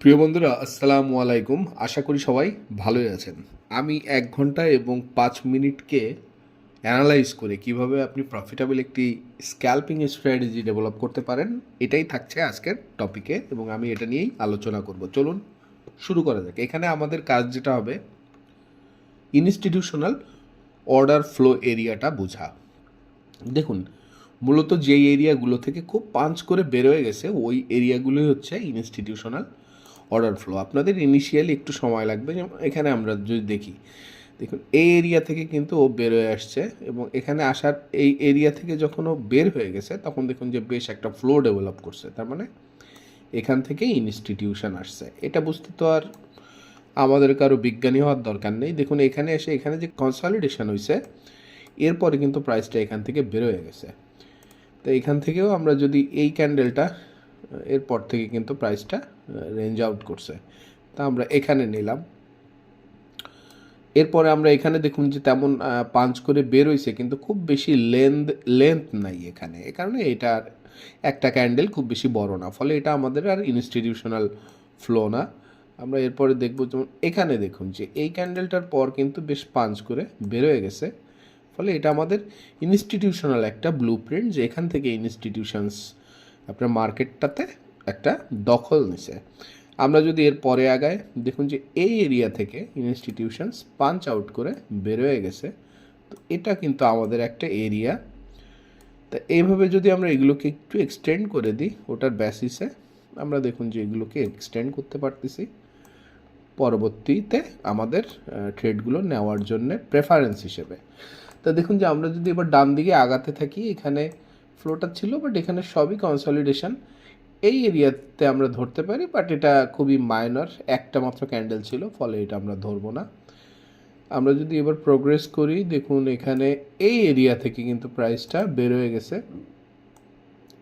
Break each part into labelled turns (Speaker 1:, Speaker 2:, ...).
Speaker 1: প্রিয় বন্ধুরা, আসসালামু আলাইকুম। আশা করি সবাই ভালোই আছেন। আমি এক ঘণ্টা এবং পাঁচ মিনিটকে অ্যানালাইজ করে কীভাবে আপনি প্রফিটেবল একটি স্ক্যাল্পিং স্ট্র্যাটেজি ডেভেলপ করতে পারেন, এটাই থাকছে আজকের টপিকে এবং আমি এটা নিয়েই আলোচনা করব। চলুন শুরু করা যাক। এখানে আমাদের কাজ যেটা হবে ইনস্টিটিউশনাল অর্ডার ফ্লো এরিয়াটা বোঝা। দেখুন, মূলত যেই এরিয়াগুলো থেকে খুব পাঞ্চ করে বেরোয় গেছে, ওই এরিয়াগুলোই হচ্ছে ইনস্টিটিউশনাল অর্ডার ফ্লো। আপনাদের ইনিশিয়ালি একটু সময় লাগবে, যেমন এখানে আমরা যদি দেখি, দেখুন, এই এরিয়া থেকে কিন্তু ও বের হয়ে আসছে এবং এখানে আসার এই এরিয়া থেকে যখন ও বের হয়ে গেছে, তখন দেখুন যে বেশ একটা ফ্লো ডেভেলপ করছে। তার মানে এখান থেকে ইনস্টিটিউশন আসছে। এটা বুঝতে তো আর আমাদের কারও বিজ্ঞানী হওয়ার দরকার নেই। দেখুন, এখানে এসে এখানে যে কনসলিডেশন হয়েছে এরপরে কিন্তু প্রাইসটা এখান থেকে বের হয়ে গেছে। তো এখান থেকেও আমরা যদি এই ক্যান্ডেলটা এরপর থেকে কিন্তু প্রাইসটা রেঞ্জ আউট করছে। তা আমরা এখানে নিলাম। এরপরে আমরা এখানে দেখুন যে তেমন পাঞ্চ করে বের হয়েছে কিন্তু খুব বেশি লেন্থ লেন্থ নাই এখানে। এ কারণে এটার একটা ক্যান্ডেল খুব বেশি বড় না। ফলে এটা আমাদের আর ইনস্টিটিউশনাল ফ্লো না। আমরা এরপরে দেখব যেমন এখানে দেখুন যে এই ক্যান্ডেলটার পর কিন্তু বেশ পাঞ্চ করে বের হয়ে গেছে। ফলে এটা আমাদের ইনস্টিটিউশনাল একটা ব্লু প্রিন্ট যে এখান থেকে ইনস্টিটিউশনস আপনার মার্কেটটাতে একটা দখল নিছে। আমরা যদি এর পরে আগায় দেখুন যে এই এরিয়া থেকে ইনস্টিটিউশনস পাঞ্চ আউট করে বেরোয় গেছে। তো এটা কিন্তু আমাদের একটা এরিয়া। তা এইভাবে যদি আমরা এগুলোকে একটু এক্সটেন্ড করে দিই, ওটার বেসিসে আমরা দেখুন যে এগুলোকে এক্সটেন্ড করতে পারতেছি। পরবর্তীতে আমাদের ট্রেডগুলো নেওয়ার জন্য প্রেফারেন্স হিসেবে। তা দেখুন যে আমরা যদি এবার ডান দিকে আগাতে থাকি, এখানে ফ্লোটা ছিল বাট এখানে সবই কনসলিডেশন এই এরিয়াতে আমরা ধরতে পারি বাট এটা খুবই মাইনর একটা মাত্র ক্যান্ডেল ছিল, ফলে এটা আমরা ধরবো না। আমরা যদি এবার প্রোগ্রেস করি, দেখুন এখানে এই এরিয়া থেকে কিন্তু প্রাইসটা বের হয়ে গেছে।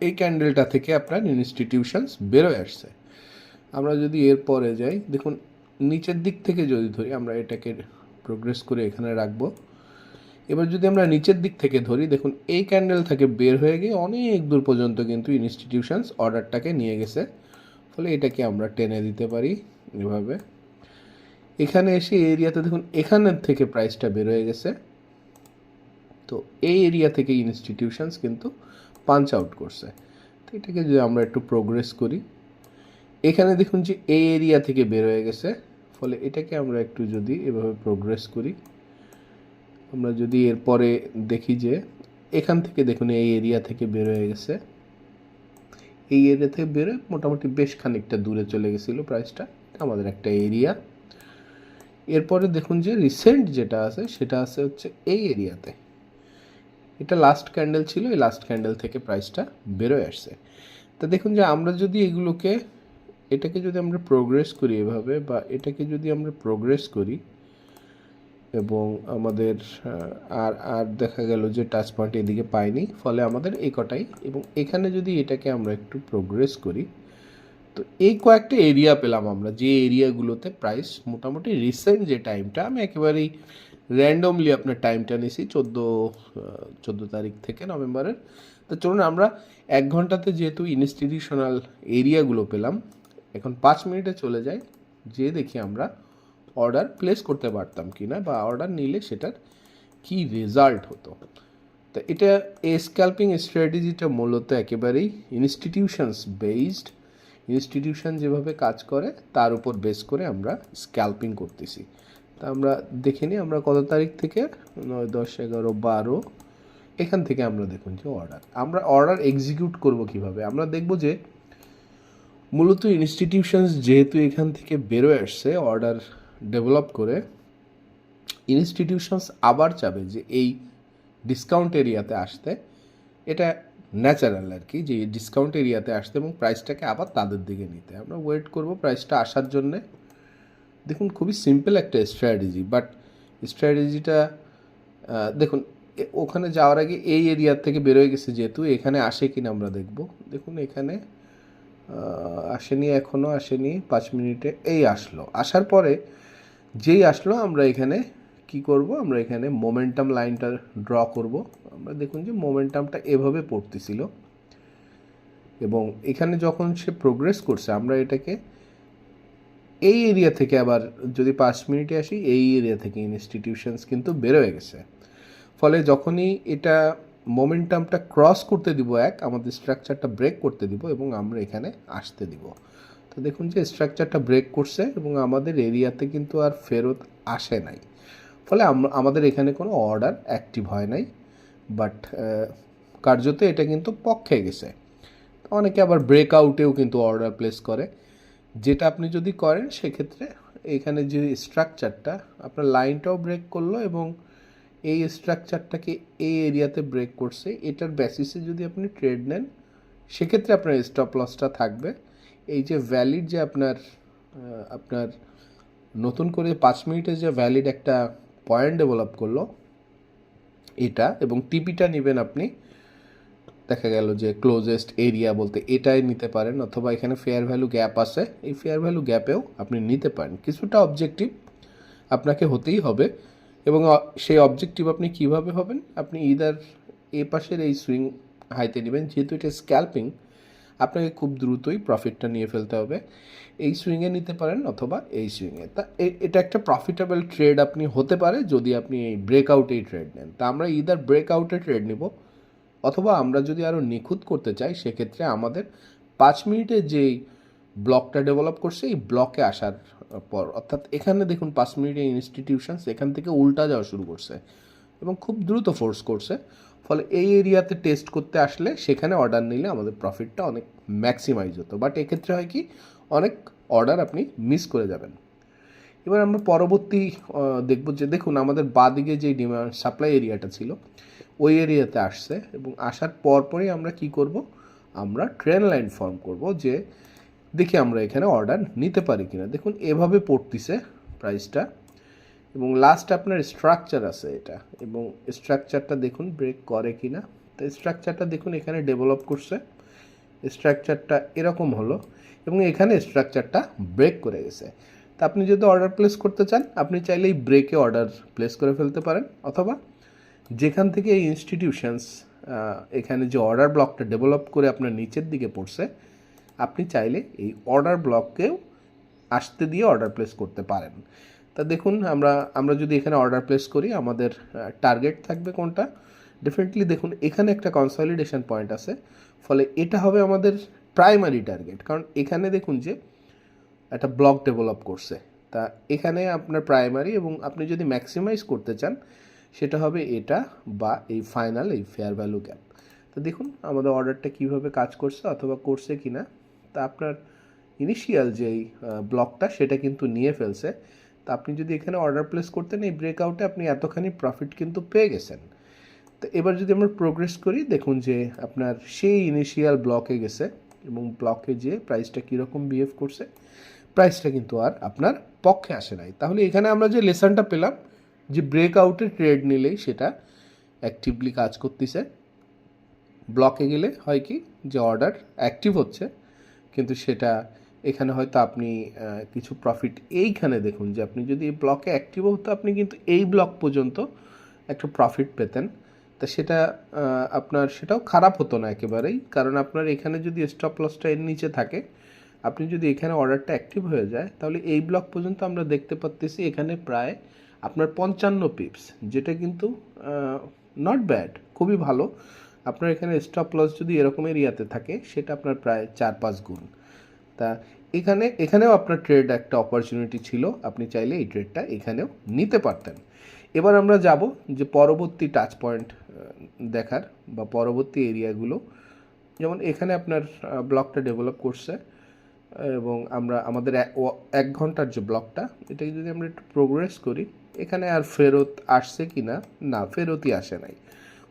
Speaker 1: এই ক্যান্ডেলটা থেকে আপনার ইনস্টিটিউশনস বেরোয় আসছে। আমরা যদি এর পরে যাই, দেখুন নিচের দিক থেকে যদি ধরি, আমরা এটাকে প্রোগ্রেস করে এখানে রাখব। এবার যদি আমরা নিচের দিক থেকে ধরি, দেখুন, এই ক্যান্ডেল থেকে বের হয়ে গিয়ে অনেক দূর পর্যন্ত কিন্তু ইনস্টিটিউশনস অর্ডারটাকে নিয়ে গেছে। ফলে এটাকে আমরা টেনে দিতে পারি এভাবে। এখানে এসে এরিয়াতে দেখুন, এখানের থেকে প্রাইসটা বের হয়ে গেছে। তো এই এরিয়া থেকে ইনস্টিটিউশনস কিন্তু পাঞ্চ আউট করছে। তো এটাকে যদি আমরা একটু প্রোগ্রেস করি, এখানে দেখুন যে এই এরিয়া থেকে বের হয়ে গেছে। ফলে এটাকে আমরা একটু যদি এভাবে প্রোগ্রেস করি আমরা যদি এরপরে দেখি যে এখান থেকে দেখুন এই এরিয়া থেকে বের হয়ে গেছে। এই এরিয়া থেকে বেরোয় মোটামুটি বেশ খানিকটা দূরে চলে গেছিল প্রাইসটা আমাদের একটা এরিয়া এরপরে দেখুন যে রিসেন্ট যেটা আছে, সেটা আছে হচ্ছে এই এরিয়াতে এটা লাস্ট ক্যান্ডেল ছিল, এই লাস্ট ক্যান্ডেল থেকে প্রাইসটা বেরোয় আসছে। তা দেখুন যে আমরা যদি এগুলোকে, এটাকে যদি আমরা প্রোগ্রেস করি এভাবে বা এটাকে যদি আমরা প্রোগ্রেস করি এবং আমাদের আর আর দেখা গেল যে টাচ পয়েন্ট এদিকে পাইনি, ফলে আমাদের এই কটাই। এবং এখানে যদি এটাকে আমরা একটু প্রোগ্রেস করি, তো এই কয়েকটা এরিয়া পেলাম আমরা, যে এরিয়াগুলোতে প্রাইস মোটামুটি রিসেন্ট যে টাইমটা আমি একেবারেই র্যান্ডমলি আপনার টাইমটা নিছি, চোদ্দ চোদ্দ তারিখ থেকে নভেম্বরের। তো চলুন আমরা এক ঘন্টাতে যেহেতু ইনস্টিটিউশনাল এরিয়াগুলো পেলাম, এখন পাঁচ মিনিটে চলে যাই যে দেখি আমরা অর্ডার প্লেস করতে পারতাম কি না বা অর্ডার নিলে সেটার কি রেজাল্ট হতো তো এটা স্ক্যাল্পিং স্ট্র্যাটেজিটা মূলত একেবারেই ইনস্টিটিউশনস বেসড ইনস্টিটিউশন যেভাবে কাজ করে তার উপর বেস করে আমরা স্ক্যাল্পিং করতেছি তা আমরা দেখে নিই আমরা কত তারিখ থেকে নয় দশ এগারো বারো এখান থেকে আমরা দেখুন যে অর্ডার আমরা অর্ডার এক্সিকিউট করব কীভাবে আমরা দেখব যে মূলত ইনস্টিটিউশনস যেহেতু এখান থেকে বেরোয় আসছে অর্ডার ডেভেলপ করে ইনস্টিটিউশনস আবার চাবে যে এই ডিসকাউন্ট এরিয়াতে আসতে। এটা ন্যাচারাল আর কি, যে ডিসকাউন্ট এরিয়াতে আসতে এবং প্রাইসটাকে আবার তাদের দিকে নিতে। আমরা ওয়েট করব প্রাইসটা আসার জন্যে। দেখুন, খুবই সিম্পল একটা স্ট্র্যাটেজি বাট স্ট্র্যাটেজিটা দেখুন ওখানে যাওয়ার আগে এই এরিয়ার থেকে বেরোয় গেছে যেহেতু, এখানে আসে কিনা আমরা দেখব। দেখুন, এখানে আসেনি এখনও আসেনি, পাঁচ মিনিটে এই আসলো। আসার পরে যেই আসলো, আমরা এখানে কি করব? আমরা এখানে মোমেন্টাম লাইনটা ড্র করব। আমরা দেখুন যে মোমেন্টামটা এভাবে পড়তেছিল। এবং এখানে যখন সে প্রোগ্রেস করছে, আমরা এটাকে এই এরিয়া থেকে আবার যদি পাঁচ মিনিটে আসি, এই এরিয়া থেকে ইনস্টিটিউশনস কিন্তু বেরোয় গেছে। ফলে যখনই এটা মোমেন্টামটা ক্রস করতে দিব এক, আমাদের স্ট্রাকচারটা ব্রেক করতে দিব এবং আমরা এখানে আসতে দিব। তো দেখুন যে স্ট্রাকচারটা ব্রেক করছে এবং আমাদের এরিয়াতে কিন্তু আর ফেরত আসে নাই। ফলে আমাদের এখানে কোনো অর্ডার অ্যাক্টিভ হয় নাই বাট কার্যত এটা কিন্তু পক্ষে গেছে। অনেকে আবার ব্রেকআউটেও কিন্তু অর্ডার প্লেস করে। যেটা আপনি যদি করেন, সেক্ষেত্রে এখানে যে স্ট্রাকচারটা আপনার লাইনটাও ব্রেক করল এবং এই স্ট্রাকচারটাকে এই এরিয়াতে ব্রেক করছে, এটার বেসিসে যদি আপনি ট্রেড নেন, সেক্ষেত্রে আপনার স্টপ লসটা থাকবে। এই যে ভ্যালিড যে আপনার আপনার নতুন করে পাঁচ মিনিটে যে ভ্যালিড একটা পয়েন্ট ডেভেলপ করল, এটা এবং টিপিটা নেবেন আপনি, দেখা গেল যে ক্লোজেস্ট এরিয়া বলতে এটাই নিতে পারেন অথবা এখানে ফেয়ার ভ্যালু গ্যাপ আছে, এই ফেয়ার ভ্যালু গ্যাপেও আপনি নিতে পারেন। কিছুটা অবজেক্টিভ আপনাকে হতেই হবে এবং সেই অবজেক্টিভ আপনি কীভাবে হবেন, আপনি ইদার এ পাশের এই সুইং হাইতে নেবেন, যেহেতু এটা স্ক্যাল্পিং আপনাকে খুব দ্রুতই প্রফিটটা নিয়ে ফেলতে হবে। এই সুইংয়ে নিতে পারেন অথবা এই সুইংয়ে তা এটা একটা প্রফিটেবল ট্রেড আপনি হতে পারে যদি আপনি এই ব্রেকআউটেই ট্রেড নেন। তা আমরা ইদার ব্রেকআউটে ট্রেড নিব অথবা আমরা যদি আরও নিখুঁত করতে চাই, সেক্ষেত্রে আমাদের পাঁচ মিনিটে যেই ব্লকটা ডেভেলপ করছে, এই ব্লকে আসার পর অর্থাৎ এখানে দেখুন পাঁচ মিনিটে ইনস্টিটিউশনস এখান থেকে উল্টা যাওয়া শুরু করছে। এবং খুব দ্রুত ফোর্স করছে। ফলে এই এরিয়াতে টেস্ট করতে আসলে সেখানে অর্ডার নিলে আমাদের প্রফিটটা অনেক ম্যাক্সিমাইজ হতো। বাট এক্ষেত্রে হয় কি, অনেক অর্ডার আপনি মিস করে যাবেন। এবার আমরা পরবর্তী দেখব যে দেখুন, আমাদের বাদিকে যে ডিমান্ড সাপ্লাই এরিয়াটা ছিল, ওই এরিয়াতে আসছে এবং আসার পরপরই আমরা কি করব? আমরা ট্রেন লাইন ফর্ম করব যে দেখি আমরা এখানে অর্ডার নিতে পারি কিনা। দেখুন, এভাবে পড়তিছে প্রাইসটা এবং লাস্ট আপনার স্ট্রাকচার আছে এটা, এবং স্ট্রাকচারটা দেখুন ব্রেক করে কিনা। তো স্ট্রাকচারটা দেখুন, এখানে ডেভেলপ করছে। স্ট্রাকচারটা এরকম হলো, এবং এখানে স্ট্রাকচারটা ব্রেক করে গেছে। তা আপনি যদি অর্ডার প্লেস করতে চান, আপনি চাইলে এই ব্রেকে অর্ডার প্লেস করে ফেলতে পারেন, অথবা যেখান থেকে এই ইনস্টিটিউশনস এখানে যে অর্ডার ব্লকটা ডেভেলপ করে আপনার নিচের দিকে পড়ছে, আপনি চাইলে এই অর্ডার ব্লককেও আসতে দিয়ে অর্ডার প্লেস করতে পারেন। তা দেখুন, আমরা আমরা যদি এখানে অর্ডার প্লেস করি, আমাদের টার্গেট থাকবে কোনটা? ডেফিনেটলি দেখুন, এখানে একটা কনসলিডেশন পয়েন্ট আছে। ফলে এটা হবে আমাদের প্রাইমারি টার্গেট কারণ এখানে দেখুন যে একটা ব্লক ডেভেলপ করছে। তা এখানে আপনার প্রাইমারি এবং আপনি যদি ম্যাক্সিমাইজ করতে চান, সেটা হবে এটা বা এই ফাইনাল এই ফেয়ার ভ্যালু গ্যাপ তো দেখুন, আমাদের অর্ডারটা কীভাবে কাজ করছে অথবা করছে কি না তা আপনার ইনিশিয়াল যেই ব্লকটা সেটা কিন্তু নিয়ে ফেলছে। তা আপনি যদি এখানে অর্ডার প্লেস করতেন, এই ব্রেকআউটে আপনি এতখানি প্রফিট কিন্তু পেয়ে গেছেন। তো এবার যদি আমরা প্রোগ্রেস করি, দেখুন যে আপনার সেই ইনিশিয়াল ব্লকে গেছে এবং ব্লকে যে প্রাইসটা কীরকম বিহেভ করছে প্রাইসটা কিন্তু আর আপনার পক্ষে আসে নাই। তাহলে এখানে আমরা যে লেসনটা পেলাম, যে ব্রেকআউটে ট্রেড নিলেই সেটা অ্যাক্টিভলি কাজ করতেছে। ব্লকে গেলে হয় কি, যে অর্ডার অ্যাক্টিভ হচ্ছে, কিন্তু সেটা এখানে হয়তো আপনি কিছু প্রফিট এইখানে দেখুন যে আপনি যদি এই ব্লকে অ্যাক্টিভ হতো, আপনি কিন্তু এই ব্লক পর্যন্ত একটা প্রফিট পেতেন। তা সেটা আপনার সেটাও খারাপ হতো না একেবারেই। কারণ আপনার এখানে যদি স্টপ লসটা এর নিচে থাকে, আপনি যদি এখানে অর্ডারটা অ্যাক্টিভ হয়ে যায়, তাহলে এই ব্লক পর্যন্ত আমরা দেখতে পাচ্তেছি এখানে প্রায় আপনার পঞ্চান্ন পিপস যেটা কিন্তু নট ব্যাড খুবই ভালো। আপনার এখানে স্টপ লস যদি এরকম এরিয়াতে থাকে, সেটা আপনার প্রায় চার পাঁচ গুণ। তা এখানে, এখানেও আপনার ট্রেড একটা অপরচুনিটি ছিল। আপনি চাইলে এই ট্রেডটা এখানেও নিতে পারতেন। এবার আমরা যাব যে পরবর্তী টাচ পয়েন্ট দেখার বা পরবর্তী এরিয়াগুলো যেমন এখানে আপনার ব্লকটা ডেভেলপ করছে এবং আমরা, আমাদের এক- ঘণ্টার যে ব্লকটা এটাকে যদি আমরা একটু প্রোগ্রেস করি, এখানে আর ফেরত আসছে কি না না ফেরতই আসে নাই।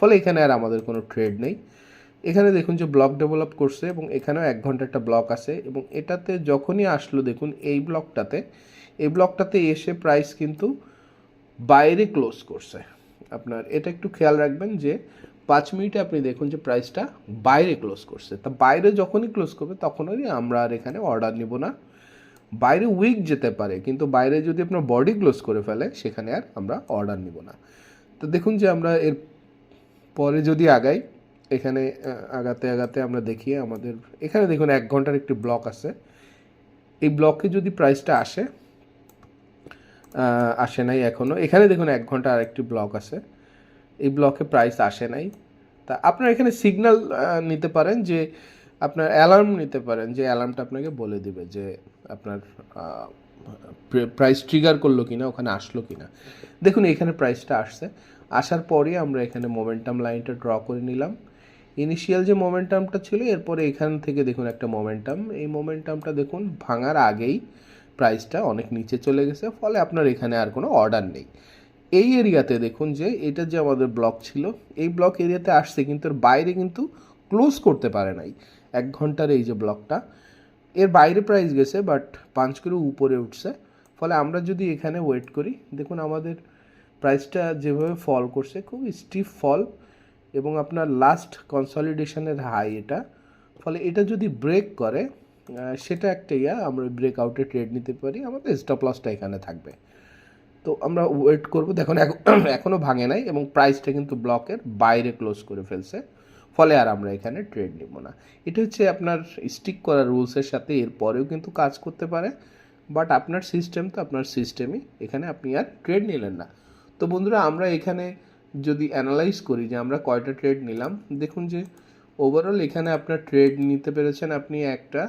Speaker 1: ফলে এখানে আর আমাদের কোনো ট্রেড নেই। এখানে দেখুন যে ব্লক ডেভেলপ করছে এবং এখানেও এক ঘণ্টা একটা ব্লক আছে এবং এটাতে যখনই আসলো দেখুন এই ব্লকটাতে এই ব্লকটাতে এসে প্রাইস কিন্তু বাইরে ক্লোজ করছে। আপনার এটা একটু খেয়াল রাখবেন যে পাঁচ মিনিটে আপনি দেখুন যে প্রাইসটা বাইরে ক্লোজ করছে। তা বাইরে যখনই ক্লোজ করবে তখনই আমরা আর এখানে অর্ডার নিব না। বাইরে উইক যেতে পারে, কিন্তু বাইরে যদি আপনার বডি ক্লোজ করে ফেলে সেখানে আর আমরা অর্ডার নিব না। তো দেখুন যে আমরা এর পরে যদি আগাই এখানে আগাতে আগাতে আমরা দেখি আমাদের, এখানে দেখুন এক ঘণ্টার একটি ব্লক আছে। এই ব্লকে যদি প্রাইসটা আসে আসে নাই এখনও এখানে দেখুন এক ঘণ্টা আরেকটি ব্লক আছে। এই ব্লকে প্রাইস আসে নাই। তা আপনার এখানে সিগন্যাল নিতে পারেন যে আপনার অ্যালার্ম নিতে পারেন, যে অ্যালার্মটা আপনাকে বলে দিবে যে আপনার প্রাইস ট্রিগার করল কিনা, ওখানে আসলো কিনা। দেখুন এখানে প্রাইসটা আসছে। আসার পরে আমরা এখানে মোমেন্টাম লাইনটা ড্র করে নিলাম। ইনিশিয়াল যে মোমেন্টামটা ছিল, এরপরে এখান থেকে দেখুন একটা মোমেন্টাম এই মোমেন্টামটা দেখুন, ভাঙার আগেই প্রাইসটা অনেক নিচে চলে গেছে, ফলে আপনার এখানে আর কোনো অর্ডার নেই। এই এরিয়াতে দেখুন যে, এটা যে আমাদের ব্লক ছিল, এই ব্লক এরিয়াতে আসছে কিন্তু এর বাইরে কিন্তু ক্লোজ করতে পারে নাই। এক ঘণ্টার এই যে ব্লকটা এর বাইরে প্রাইস গেছে বাট পাঁচ করে উপরে উঠছে। ফলে আমরা যদি এখানে ওয়েট করি, দেখুন আমাদের প্রাইসটা যেভাবে ফল করছে খুব স্টিফ ফল এবং আপনার লাস্ট কনসলিডেশনের হাই এটা। ফলে এটা যদি ব্রেক করে সেটা একটা ইয়া, আমরা ব্রেক আউটে ট্রেড নিতে পারি। আমাদের স্টপ লসটা এখানে থাকবে। তো আমরা ওয়েট করব। দেখুন, এখন- এখনও ভাঙে নাই এবং প্রাইসটা কিন্তু ব্লকের বাইরে ক্লোজ করে ফেলছে। ফলে আর আমরা এখানে ট্রেড নিব না। এটা হচ্ছে আপনার স্টিক করা রুলসের সাথে এরপরেও কিন্তু কাজ করতে পারে। বাট আপনার সিস্টেম তো আপনার সিস্টেমই এখানে আপনি আর ট্রেড নিলেন না। তো বন্ধুরা, আমরা এখানে যদি অ্যানালাইজ করি যে আমরা কয়টা ট্রেড নিলাম, দেখুন যে ওভারঅল এখানে আপনার ট্রেড নিতে পেরেছেন আপনি একটা,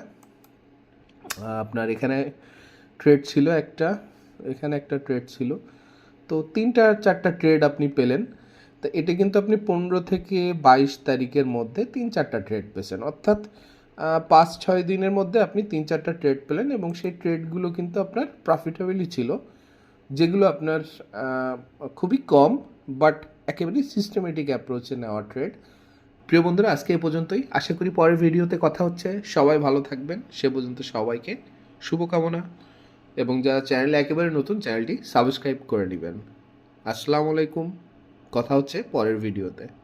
Speaker 1: আপনার এখানে ট্রেড ছিল একটা, এখানে একটা ট্রেড ছিল। তো তিনটা চারটা ট্রেড আপনি পেলেন। তো এটা কিন্তু আপনি পনেরো থেকে বাইশ তারিখের মধ্যে তিন চারটা ট্রেড পেয়েছেন। অর্থাৎ পাঁচ ছয় দিনের মধ্যে আপনি তিন চারটা ট্রেড পেলেন এবং সেই ট্রেডগুলো কিন্তু আপনার প্রফিটেবলই ছিল, যেগুলো আপনার খুবই কম। বাট একেবারেই সিস্টেমেটিক অ্যাপ্রোচে নেওয়া ট্রেড প্রিয় বন্ধুরা, আজকে এই পর্যন্তই। আশা করি পরের ভিডিওতে কথা হচ্ছে। সবাই ভালো থাকবেন। সে পর্যন্ত সবাইকে শুভকামনা। এবং যারা চ্যানেলে একেবারে নতুন চ্যানেলটি সাবস্ক্রাইব করে নেবেন। আসসালামু আলাইকুম। কথা হচ্ছে পরের ভিডিওতে।